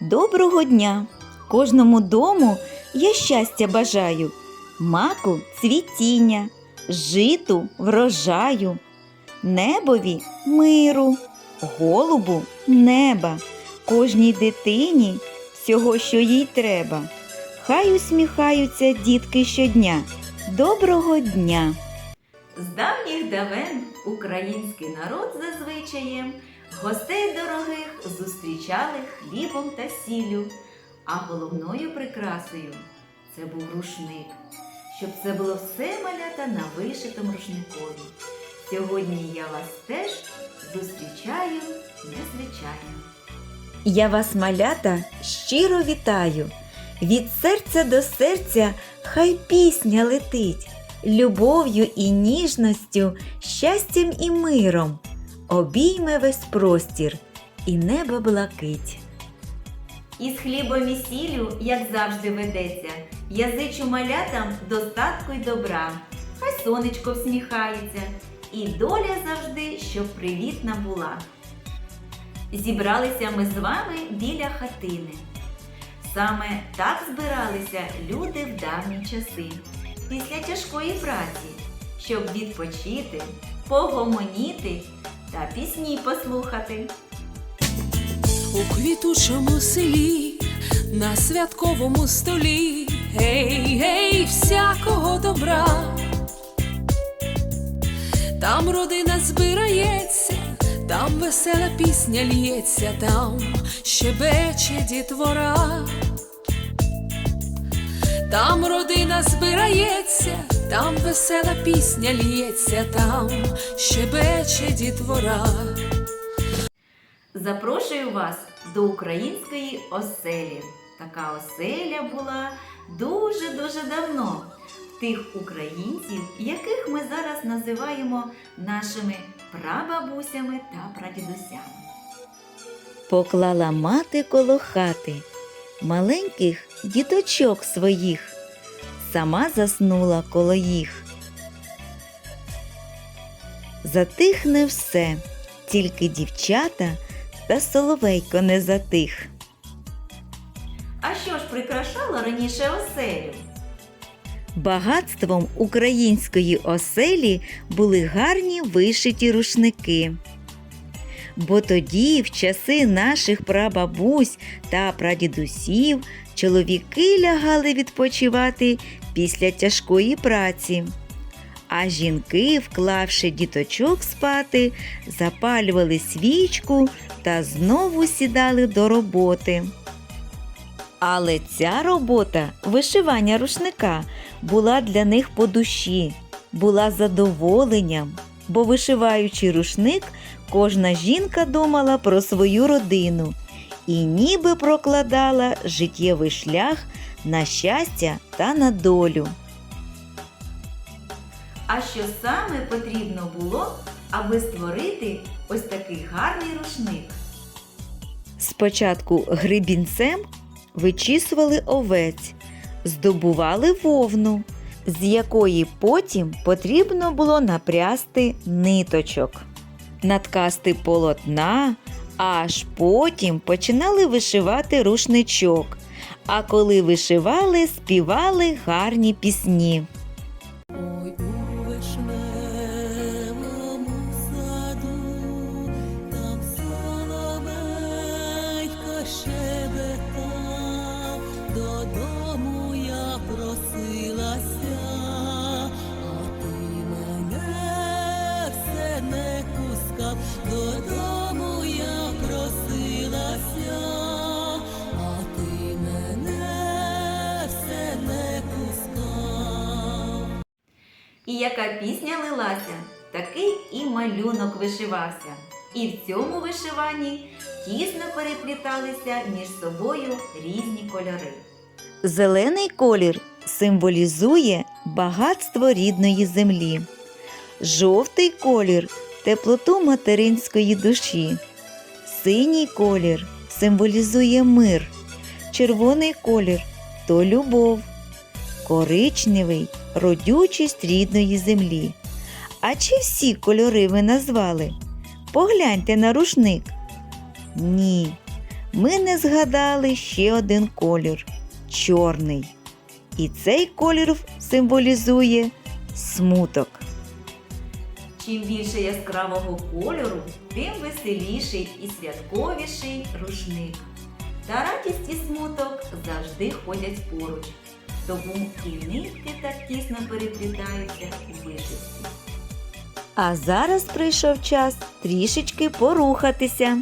Доброго дня! Кожному дому я щастя бажаю, маку цвітіння, житу врожаю, небові миру, голубу неба, кожній дитині всього, що їй треба. Хай усміхаються дітки щодня. Доброго дня! З давніх давен український народ за звичаєм гостей дорогих зустрічали хлібом та сіллю, а головною прикрасою це був рушник, щоб це було все малята на вишитому рушникові. Сьогодні я вас теж зустрічаю незвичайно. Я вас, малята, щиро вітаю. Від серця до серця хай пісня летить, любов'ю і ніжністю, щастям і миром обійме весь простір і небо блакить. Із хлібом і сіллю, як завжди ведеться, я зичу малятам достатку й добра. Хай сонечко всміхається, і доля завжди, щоб привітна була. Зібралися ми з вами біля хатини. Саме так збиралися люди в давні часи, після тяжкої праці, щоб відпочити, погомоніти та пісні послухати. У квітучому селі, на святковому столі, гей, гей, всякого добра. Там родина збирається, там весела пісня лється, там щебече дітвора. Там родина збирається, там весела пісня лється, там щебече дітвора. Запрошую вас до української оселі. Така оселя була дуже-дуже давно тих українців, яких ми зараз називаємо нашими прабабусями та прадідусями. Поклала мати коло хати маленьких діточок своїх, сама заснула коло їх. Затихне все, тільки дівчата та соловейко не затих. А що ж прикрашало раніше оселю? Багатством української оселі були гарні вишиті рушники. Бо тоді, в часи наших прабабусь та прадідусів, чоловіки лягали відпочивати після тяжкої праці. А жінки, вклавши діточок спати, запалювали свічку та знову сідали до роботи. Але ця робота, вишивання рушника, була для них по душі, була задоволенням, бо вишиваючи рушник, кожна жінка думала про свою родину і ніби прокладала життєвий шлях на щастя та на долю. А що саме потрібно було, аби створити ось такий гарний рушник? Спочатку грибінцем вичісували овець, здобували вовну, з якої потім потрібно було напрясти ниточок, наткасти полотна, аж потім починали вишивати рушничок. А коли вишивали, співали гарні пісні. Пісня лилася, такий і малюнок вишивався. І в цьому вишиванні тісно перепліталися між собою різні кольори. Зелений колір символізує багатство рідної землі. Жовтий колір теплоту материнської душі. Синій колір символізує мир. Червоний колір то любов коричневий родючість рідної землі. А чи всі кольори ви назвали? Погляньте на рушник. Ні. ми не згадали ще один колір чорний. І цей колір символізує смуток. Чим більше яскравого кольору, тим веселіший і святковіший рушник. Та радість і смуток завжди ходять поруч, тому і нитки так тісно переплітаються у вишивці. А зараз прийшов час трішечки порухатися.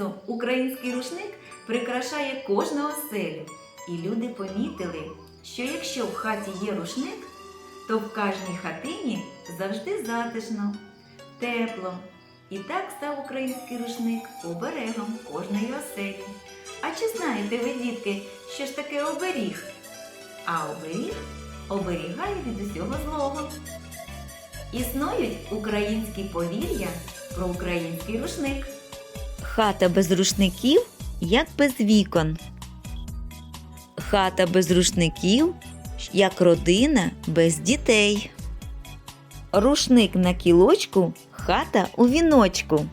Часу український рушник прикрашає кожну оселю. І люди помітили, що якщо в хаті є рушник, то в кожній хатині завжди затишно, тепло. І так став український рушник оберегом кожної оселі. А чи знаєте ви, дітки, що ж таке оберіг? А оберіг оберігає від усього злого. Існують українські повір'я про український рушник. Хата без рушників, як без вікон. Хата без рушників, як родина без дітей. Рушник на кілочку, хата у віночку.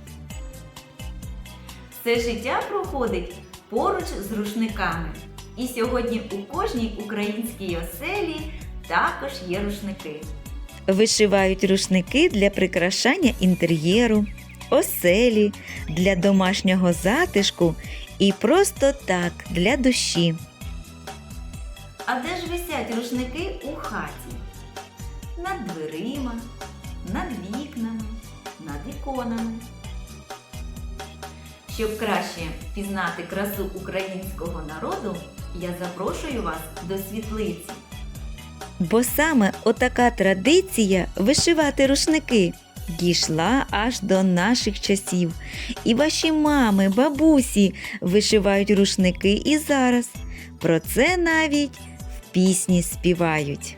Все життя проходить поруч з рушниками. І сьогодні у кожній українській оселі також є рушники. Вишивають рушники для прикрашання інтер'єру, оселі, для домашнього затишку і просто так для душі. А де ж висять рушники у хаті? Над дверима, над вікнами, над іконами. Щоб краще пізнати красу українського народу, я запрошую вас до світлиці. Бо саме отака традиція вишивати рушники дійшла аж до наших часів. І ваші мами, бабусі вишивають рушники і зараз. Про це навіть в пісні співають.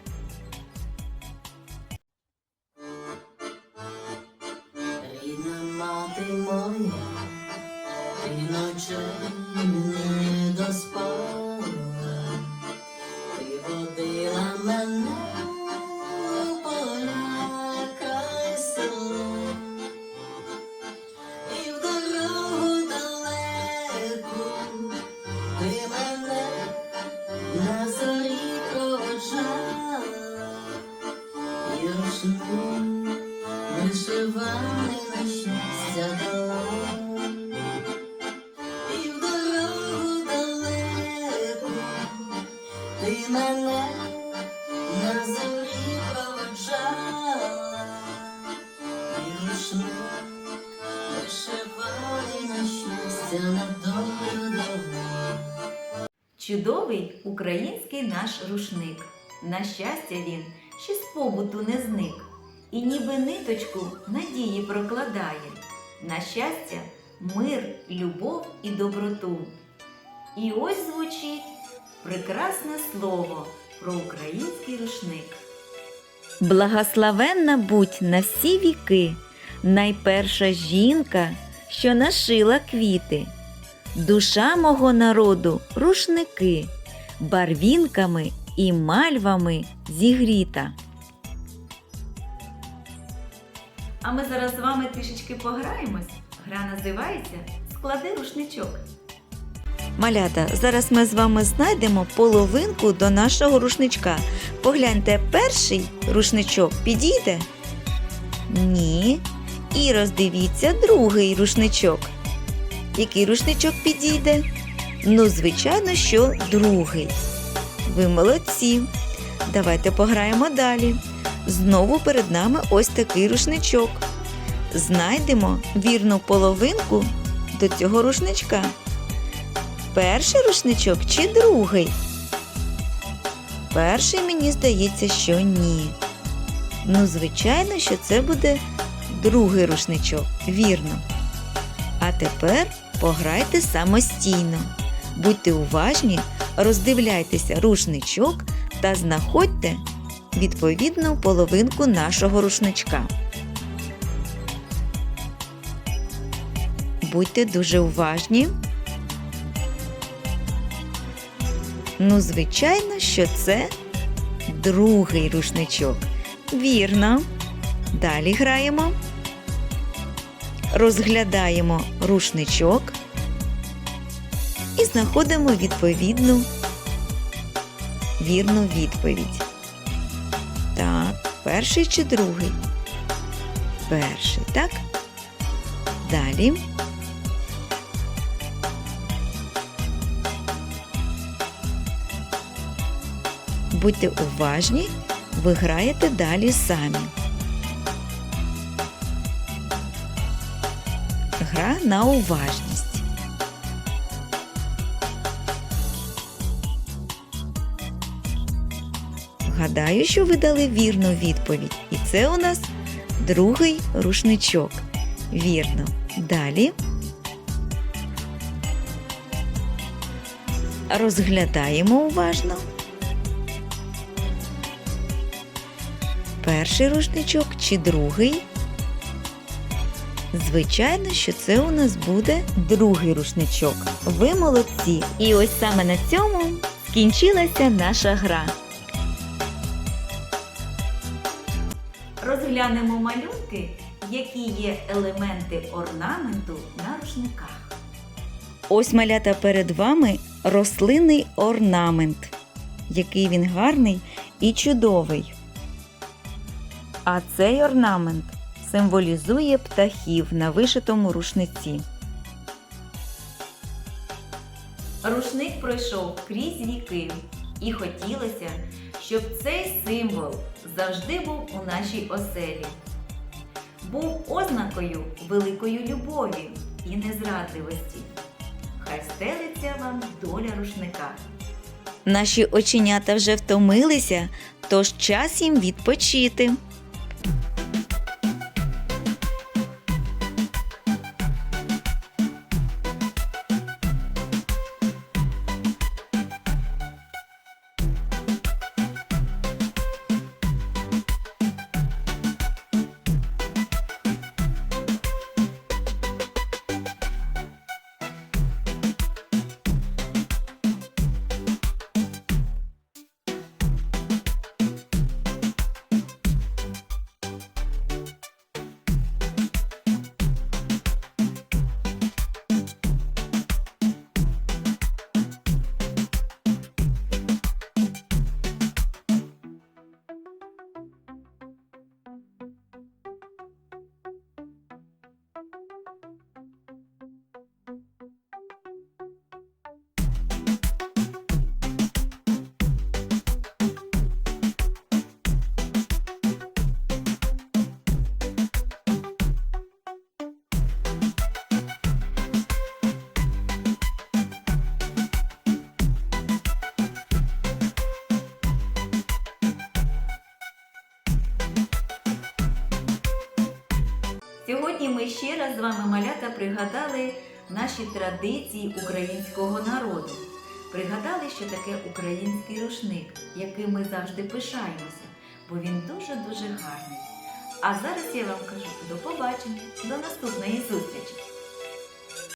На щастя дала, і в ти мене на зорі проводжала, і на щастя на. Чудовий український наш рушник. На щастя, він ще з побуту не зник, і ніби ниточку надії прокладає. На щастя, мир, любов і доброту. І ось звучить прекрасне слово про український рушник. Благословенна будь на всі віки, найперша жінка, що нашила квіти. Душа мого народу рушники, барвінками і мальвами зігріта. А ми зараз з вами трішечки пограємось. Гра називається Склади рушничок. Малята, зараз ми з вами знайдемо половинку до нашого рушничка. Погляньте, перший рушничок підійде? Ні. І роздивіться другий рушничок. Який рушничок підійде? Ну, звичайно, що другий. Ви молодці. Давайте пограємо далі. Знову перед нами ось такий рушничок. Знайдемо вірну половинку до цього рушничка. Перший рушничок чи другий? Перший мені здається, що ні. Ну, звичайно, що це буде другий рушничок. Вірно. А тепер пограйте самостійно. Будьте уважні, роздивляйтеся рушничок та знаходьте відповідну половинку нашого рушничка. Будьте дуже уважні. Ну, звичайно, що це другий рушничок. Вірно. Далі граємо. Розглядаємо рушничок і знаходимо відповідну вірну відповідь. Перший чи другий? Перший, так? Далі. Будьте уважні, ви граєте далі самі. Гра на уважність. Гадаю, що ви дали вірну відповідь. І це у нас другий рушничок. Вірно. Далі. Розглядаємо уважно. Перший рушничок чи другий? Звичайно, що це у нас буде другий рушничок. Ви молодці! І ось саме на цьому скінчилася наша гра. Розглянемо малюнки, які є елементи орнаменту на рушниках. Ось малята перед вами рослинний орнамент. Який він гарний і чудовий. А цей орнамент символізує птахів на вишитому рушниці. Рушник пройшов крізь віки, і хотілося, щоб цей символ завжди був у нашій оселі. Був ознакою великої любові і незрадливості. Хай стелиться вам доля рушника. Наші оченята вже втомилися, тож час їм відпочити. Сьогодні ми ще раз з вами малята пригадали наші традиції українського народу. Пригадали, що таке український рушник, яким ми завжди пишаємося, бо він дуже-дуже гарний. А зараз я вам кажу до побачення, до наступної зустрічі!